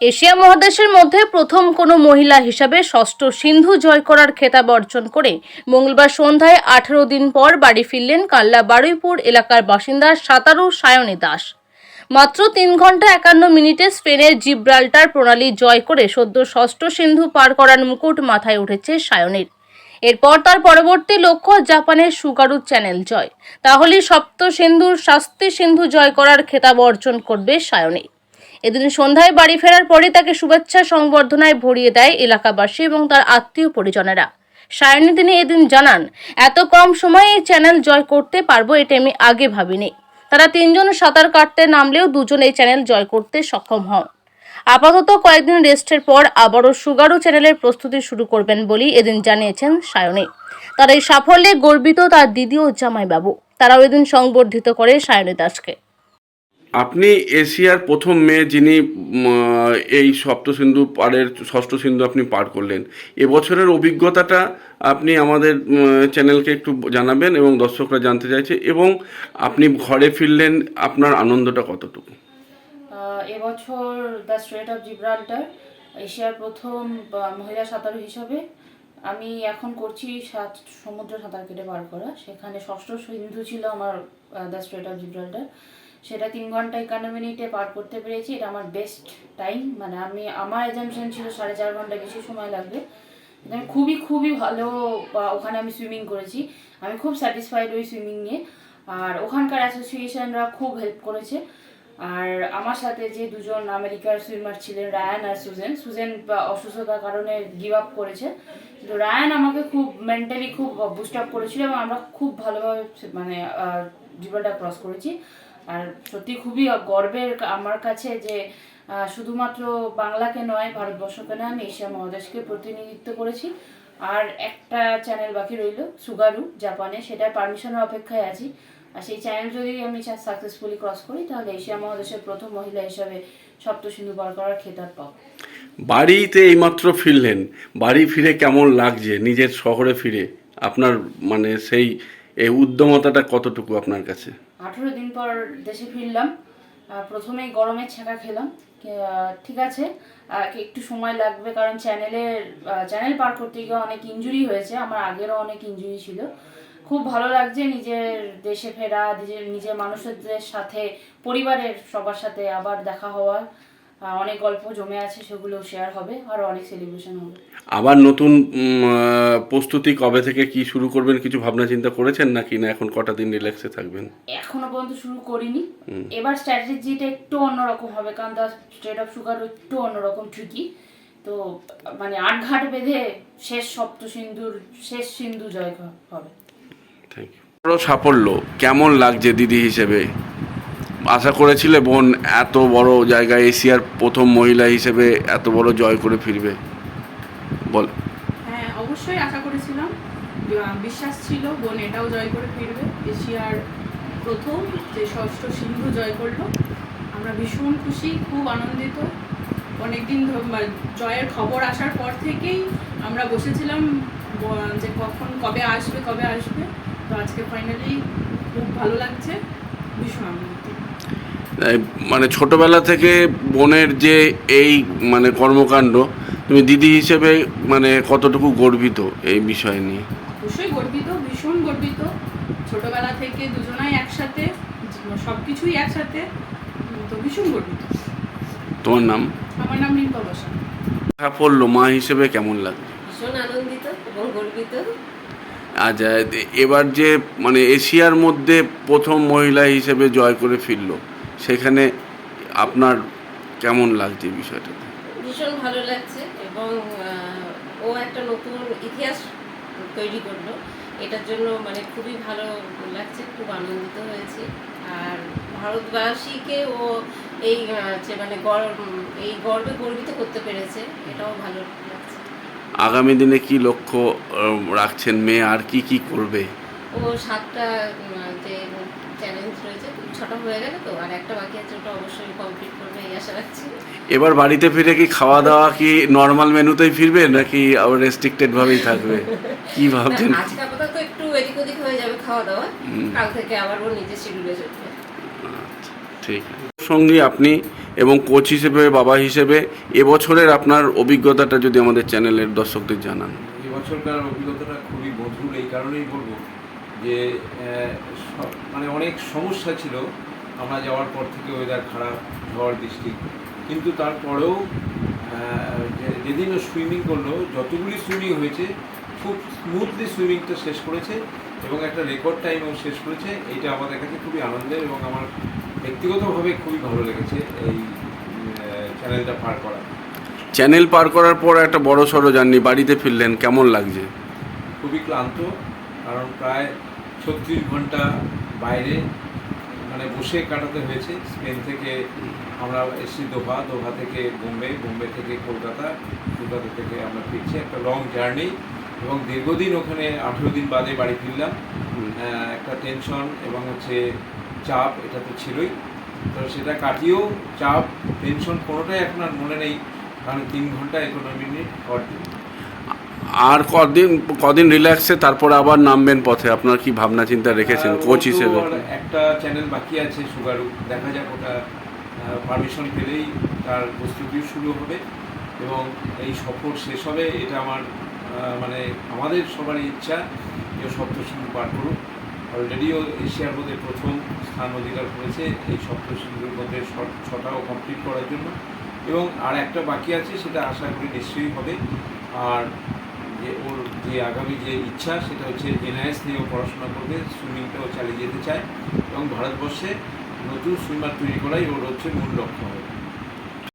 Asia মহাদেশের মধ্যে প্রথম কোনো মহিলা হিসাবে ষষ্ঠ সিন্ধু জয় করার খেতাব অর্জন করে মঙ্গলবার সন্ধ্যায় আঠারো দিন পর বাড়ি ফিরলেন কাল্লা বারুইপুর এলাকার বাসিন্দা সাতারু সায়নী দাস। মাত্র তিন ঘণ্টা একান্ন মিনিটে স্পেনের জিব্রাল্টার প্রণালী জয় করে সদ্য ষষ্ঠ সিন্ধু পার করার মুকুট মাথায় উঠেছে সায়নীর। এরপর তার পরবর্তী লক্ষ্য জাপানের সুগারু চ্যানেল জয়। তাহলে সপ্ত সিন্ধুর শাস্তি সিন্ধু জয় করার খেতাব অর্জন করবে সায়নী। এদিন সন্ধ্যায় বাড়ি ফেরার পরে তাকে শুভেচ্ছা সংবর্ধনায় ভরিয়ে দেয় এলাকাবাসী এবং তার আত্মীয় পরিজনেরা। সায়নী তিনি এদিন জানান, এত কম সময়ে এই চ্যানেল জয় করতে পারব এটা আমি আগে ভাবিনি। তারা তিনজন সাঁতার কাটতে নামলেও দুজন এই চ্যানেল জয় করতে সক্ষম হন। আপাতত কয়েকদিন রেস্টের পর আবারও সুগারু চ্যানেলের প্রস্তুতি শুরু করবেন বলেই এদিন জানিয়েছেন সায়নী। তার এই সাফল্যে গর্বিত তার দিদি ও জামাইবাবু। তারাও এদিন সংবর্ধিত করে সায়নী দাসকে। আপনি এশিয়ার প্রথম মেয়ে যিনি এই সপ্তসিন্ধু পারের ষষ্ঠ সিন্ধু আপনি পার করলেন। এবছরের অভিজ্ঞতাটা আপনি আমাদের চ্যানেলকে একটু জানাবেন এবং দর্শকরা জানতে চাইছে এবং আপনি ঘরে ফিরলেন, আপনার আনন্দটা কতটুকু? এবছর দ্য স্ট্রেট অফ জিব্রাল্টার, এশিয়ার প্রথম মহিলা সাঁতারু হিসাবে আমি এখন করছি সাত, সমুদ্র সাঁতার কেটে পার করা। সেখানে ষষ্ঠ সিন্ধু ছিল আমার দ্য স্ট্রেট অফ জিব্রাল্টার। সেটা তিন ঘণ্টা একান্ন মিনিটে পার করতে পেরেছি, এটা আমার বেস্ট টাইম মানে আমি, আমার এজামশন ছিল সাড়ে চার ঘণ্টা বেশি সময় লাগবে। আমি খুবই খুবই ভালো ওখানে আমি সুইমিং করেছি। আমি খুব স্যাটিসফাইড ওই সুইমিং নিয়ে। আর ওখানকার অ্যাসোসিয়েশনরা খুব হেল্প করেছে। আর আমার সাথে যে দুজন আমেরিকার সুইমার ছিলেন রায়ান আর সুজেন সুজেন অসুস্থতার কারণে গিভ আপ করেছে। কিন্তু রায়ান আমাকে খুব মেন্টালি খুব বুস্ট আপ করেছিল এবং আমরা খুব ভালোভাবে মানে জীবনটা ক্রস করেছি। আর সত্যি খুবই গর্বের আমার কাছে যে শুধুমাত্র বাংলাকে নয়, ভারতবর্ষকে নয় আমি এশিয়া মহাদেশকে প্রতিনিধিত্ব করেছি। আর একটা চ্যানেল বাকি রইল সুগারু জাপানে সেটার পারমিশনের অপেক্ষায় আছি। আর সেই চ্যানেল যদি আমি সাকসেসফুলি ক্রস করি, তাহলে এশিয়া মহাদেশের প্রথম মহিলা হিসাবে সপ্ত সিন্ধু পার করার খেতাব পাবো। বাড়িতে এইমাত্র ফিরলেন। বাড়ি ফিরে কেমন লাগছে? নিজের শহরে ফিরে। আপনার মানে সেই, এই উদ্যমতাটা কতটুকু আপনার কাছে? আঠেরো দিন পর দেশে ফিরলাম। প্রথমে গরমে ছেঁকা খেলাম। ঠিক আছে। একটু সময় লাগবে কারণ চ্যানেলের চ্যানেল পার করতে গিয়ে অনেক ইঞ্জুরি হয়েছে। আমার আগেরও অনেক ইঞ্জুরি ছিল। খুব ভালো লাগছে নিজের দেশে ফেরা, নিজের নিজের মানুষদের সাথে, পরিবারের সবার সাথে আবার দেখা হওয়া। অনেক গল্প জমে আছে সেগুলো শেয়ার হবে আর অনেক সেলিব্রেশন হবে। আবার নতুন প্রস্তুতি কবে থেকে কি শুরু করবেন কিছু ভাবনা চিন্তা করেছেন নাকি না এখন কটা দিন রিল্যাক্সে থাকবেন? এখনও পর্যন্ত শুরু করিনি। এবার স্ট্র্যাটেজিটা একটু অন্যরকম হবে কারণ দা স্টেট অফ সুগার একটু অন্যরকম ট্রিকি তো মানে আট ঘাট বেঁধে শেষ সপ্ত সিন্ধুর শেষ সিন্ধু জয় হবে। থ্যাংক ইউ বড় সাফল্য কেমন লাগছে দিদি হিসেবে? আশা করেছিলে বোন এত বড় জায়গায় এশিয়ার প্রথম মহিলা হিসেবে এত বড় জয় করে ফিরবে? বল। হ্যাঁ অবশ্যই আশা করেছিলাম। বিশ্বাস ছিল বোন এটাও জয় করে ফিরবে। এশিয়ার প্রথম যে ষষ্ঠ সিন্ধু জয় করল। আমরা ভীষণ খুশি, খুব আনন্দিত। অনেকদিন জয়ের খবর আসার পর থেকেই আমরা বসেছিলাম যে কখন, কবে আসবে কবে আসবে। তো আজকে ফাইনালি খুব ভালো লাগছে। ভীষণ আনন্দিত। মানে ছোটবেলা থেকে বোনের যে এই মানে কর্মকাণ্ড তুমি দিদি হিসেবে মানে কতটুকু গর্বিত এই বিষয় নিয়ে? অবশ্যই গর্বিত ভীষণ গর্বিত। ছোটবেলা থেকে দুজনাই একসাথে সব কিছুই একসাথে তো ভীষণ গর্বিত। তোমার নাম? আমার নাম রিম্পা বসা। সাফল্য মা হিসেবে কেমন লাগছে ভীষণ আনন্দিত এবং গর্বিত। আজ এবার যে মানে এশিয়ার মধ্যে প্রথম মহিলা হিসেবে জয় করে ফিরল সেখানে আপনার কেমন লাগছে বিষয়টা ভীষণ ভালো লাগছে এবং ও একটা নতুন ইতিহাস তৈরি করল। এটার জন্য মানে খুবই ভালো লাগছে খুব আনন্দিত হয়েছি। আর ভারতবাসীকে ও এই মানে গর্ব এই গর্বে গর্বিত করতে পেরেছে এটাও ভালো লাগছে। আগামী দিনে কি লক্ষ্য রাখছেন মেয়ে? আর কি কি করবে? ও সাতটা যে চ্যালেঞ্জ রয়েছে ছটা হয়ে গেলে তো আর একটা বাকি আছে ওটা অবশ্যই কমপ্লিট করবে এই আশা রাখছি। এবার বাড়িতে ফিরে কি খাওয়া দাওয়া কি নর্মাল মেনুতেই ফিরবে নাকি আবার রেস্ট্রিক্টেড ভাবেই থাকবে? কি ভাবছেন? না, আজকে আপাতত একটু এদিক ওদিক হয়ে যাবে খাওয়া দাওয়া কাল থেকে আবার ওর নিজের শিডিউলে চলবে। আচ্ছা, ঠিক আছে। সঙ্গে আপনি এবং কোচ হিসেবে বাবা হিসেবে এবছরের আপনার অভিজ্ঞতাটা যদি আমাদের চ্যানেলের দর্শকদের জানান। এবছরকার অভিজ্ঞতাটা খুবই মধুর এই কারণেই বলব। যে মানে অনেক সমস্যা ছিল। আমরা যাওয়ার পর থেকে ওয়েদার খারাপ ঝড় বৃষ্টি। কিন্তু তারপরেও যে- যেদিন ও সুইমিং করল যতগুলি সুইমিং হয়েছে খুব স্মুথলি সুইমিংটা শেষ করেছে এবং একটা রেকর্ড টাইমও শেষ করেছে। এইটা আমাদের কাছে খুবই আনন্দের এবং আমার ব্যক্তিগতভাবে খুবই ভালো লেগেছে এই চ্যানেলটা পার করা। চ্যানেল পার করার পর একটা বড় সড়ো জার্নি বাড়িতে ফিরলেন কেমন লাগছে? খুবই ক্লান্ত কারণ প্রায় ছত্রিশ ঘণ্টা বাইরে মানে বসে কাটাতে হয়েছে। স্পেন থেকে আমরা এসেছি দোহা দোহা থেকে বোম্বে বোম্বে থেকে কলকাতা কলকাতা থেকে আমরা ফিরছি একটা লং জার্নি এবং দীর্ঘদিন ওখানে আঠেরো দিন বাদে বাড়ি ফিরলাম। একটা টেনশন এবং হচ্ছে চাপ এটা তো ছিলই। তো সেটা কাটিয়েও চাপ টেনশন কোনোটাই এখন আর মনে নেই। কারণ তিন ঘণ্টা একান্ন মিনিট দিন আর কদিন কদিন রিল্যাক্সে তারপর আবার নামবেন পথে। আপনার কি ভাবনা চিন্তা রেখেছেন? কোচ হিসেবে? একটা চ্যানেল বাকি আছে সুগারু দেখা যাক ওটা পারমিশন পেলেই তার প্রস্তুতি শুরু হবে এবং এই সফর শেষ হবে। এটা আমার মানে আমাদের সবারই ইচ্ছা যে সপ্তসিন্ধু পার করুক। অলরেডিও এশিয়ার মধ্যে প্রথম স্থান অধিকার করেছে এই সপ্তসিন্ধুর মধ্যে ছটাও কমপ্লিট করার জন্য। এবং আর একটা বাকি আছে সেটা আশা করি নিশ্চয়ই হবে। আর যে ওর যে আগামী যে ইচ্ছা, সেটা হচ্ছে এনআইএস নিয়েও পড়াশোনা করবে, সুইমিংটাও চালিয়ে যেতে চায় এবং ভারতবর্ষে নতুন সুইমার তৈরি করাই ওর হচ্ছে মূল লক্ষ্য হবে।